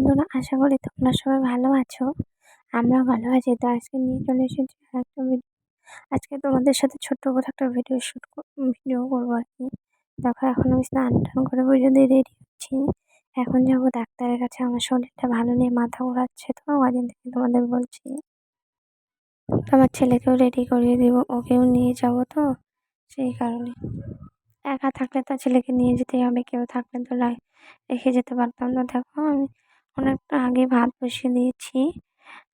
বন্ধুরা, আশা করি তোমরা সবাই ভালো আছো। আমরা ভালো আছি। তো আজকে নিয়ে চলে এসেছি একটা ভিডিও আজকে তোমাদের সাথে ছোট্ট করে একটা ভিডিও শ্যুট ভিডিও করব আর কি। দেখো, এখন আমি স্নান টান করে পুজো দিয়ে রেডি হচ্ছি। এখন যাব ডাক্তারের কাছে। আমার শরীরটা ভালো নেই, মাথা ঘোরাচ্ছে তো ওদিন থেকে তোমাদের বলছি। আমার ছেলেকেও রেডি করিয়ে দিব, ওকেও নিয়ে যাব তো, সেই কারণে। একা থাকলে তো ছেলেকে নিয়ে যেতেই হবে, কেউ থাকলে তো রেখে যেতে পারতাম না। দেখো, আমি অনেকটা আগে ভাত বসিয়ে দিয়েছি।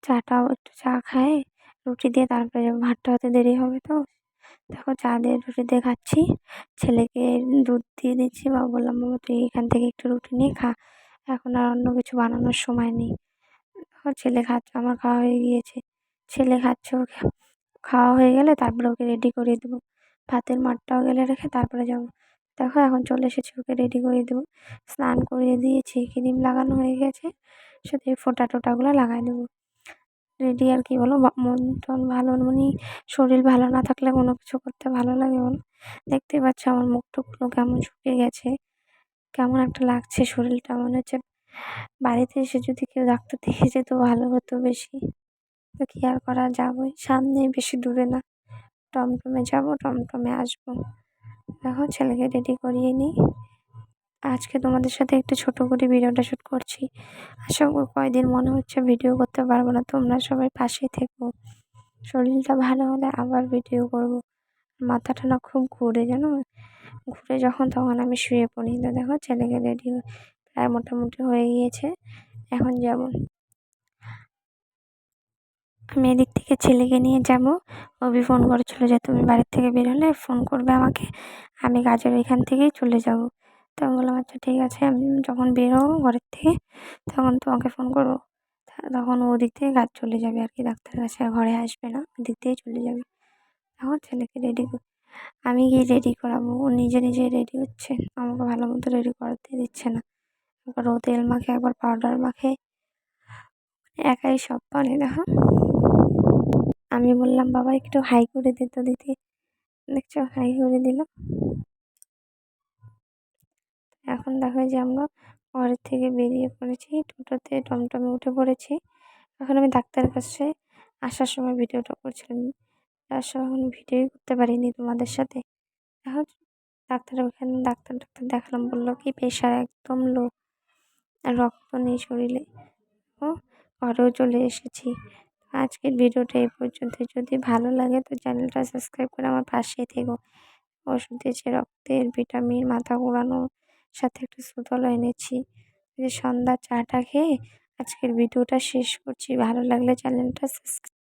চাটাও একটু চা খাই, রুটি দিয়ে তারপরে ভাতটা হতে দেরি হবে তো। দেখো চা দিয়ে রুটি দিয়ে খাচ্ছি। ছেলেকে দুধ দিয়ে দিচ্ছি বা বললাম বাবা তুই এখান থেকে একটু রুটি নিয়ে খা। এখন আর অন্য কিছু বানানোর সময় নেই। ছেলে খাচ্ছে, আমার খাওয়া হয়ে গিয়েছে। ছেলে খাচ্ছে ওকে। খাওয়া হয়ে গেলে তারপরে ওকে রেডি করিয়ে দেবো। ভাতের মাঠটাও গেলে রেখে তারপরে যাব। দেখো এখন চলে এসেছি, ওকে রেডি করে দেবো। স্নান করিয়ে দিয়েছি ক্রিম লাগানো হয়ে গেছে। সাথে ফোঁটা টোটাগুলো লাগাই দেবো। রেডি আর কি বলো? মন টন ভালো মানে শরীর ভালো না থাকলে কোনো কিছু করতে ভালো লাগে বলো? দেখতেই পাচ্ছ আমার মুখ টুকগুলো কেমন শুকিয়ে গেছে। কেমন একটা লাগছে শরীরটা, মনে হচ্ছে বাড়িতে এসে যদি কেউ ডাক্তার দেখে যেত ভালো হতো বেশি। তো কি আর করা যাবোই? সামনে বেশি দূরে না। টমটমে যাব, টমটমে আসব। দেখো, ছেলেকে রেডি করিয়ে নিই। আজকে তোমাদের সাথে একটু ছোট করে ভিডিওটা শ্যুট করছি। আশা করি কয়দিন মনে হচ্ছে ভিডিও করতে পারব না। তোমরা সবাই পাশেই থেকো। শরীরটা ভালো হলে আবার ভিডিও করব। মাথাটা না খুব ঘুরে, জানো? ঘুরে যখন তখন আমি শুয়ে পড়ি। তো দেখো, ছেলেকে রেডি প্রায় মোটামুটি হয়ে গিয়েছে। এখন যাব। আমি এদিক থেকে ছেলেকে নিয়ে যাব। অভি ফোন করেছিল যে, তুমি বাড়ির থেকে বেরোলে ফোন করবে আমাকে। আমি কাজের ওইখান থেকেই চলে যাব। তো আমি বললাম আচ্ছা ঠিক আছে। আমি যখন বেরোবো ঘরের থেকে, তখন তোমাকে ফোন করব। তখন ওদিক থেকে গাছ চলে যাবে আর কি, ডাক্তারের কাছে। আর ঘরে আসবে না, ওদিক থেকেই চলে যাবে। এখন ছেলেকে রেডি আমি গিয়ে রেডি করাবো। ও নিজে নিজে রেডি হচ্ছে। আমাকে ভালো মতো রেডি করাতে দিচ্ছে না। একবার ও তেল মাখে, একবার পাউডার মাখে। একাই সব পারে দেখো। আমি বললাম, বাবা, একটু হাই করে দিত। দিদি দেখছ, হাই করে দিল। এখন দেখো যে আমরা ঘরের থেকে বেরিয়ে পড়েছি, টোটোতে টমটমে উঠে পড়েছি। এখন আমি ডাক্তারের কাছে আসার সময় ভিডিওটা করছিলাম। তার সময় এখন ভিডিওই করতে পারিনি তোমাদের সাথে। এখন ডাক্তার ওখানে, ডাক্তার ডাক্তার দেখালাম, বলল কি, প্রেশার একদম লো, রক্ত নেই শরীরে। ও ঘরেও চলে এসেছি। আজকের ভিডিওটা এই পর্যন্ত। যদি ভালো লাগে তো চ্যানেলটা সাবস্ক্রাইব করে আমার পাশে থেকো। ওষুধ দিয়েছে রক্তের ভিটামিন, মাথা ঘোরানোর সাথে একটু সুতলও এনেছি। সন্ধ্যা চাটা খেয়ে আজকের ভিডিওটা শেষ করছি। ভালো লাগলে চ্যানেলটা সাবস্ক্রাইব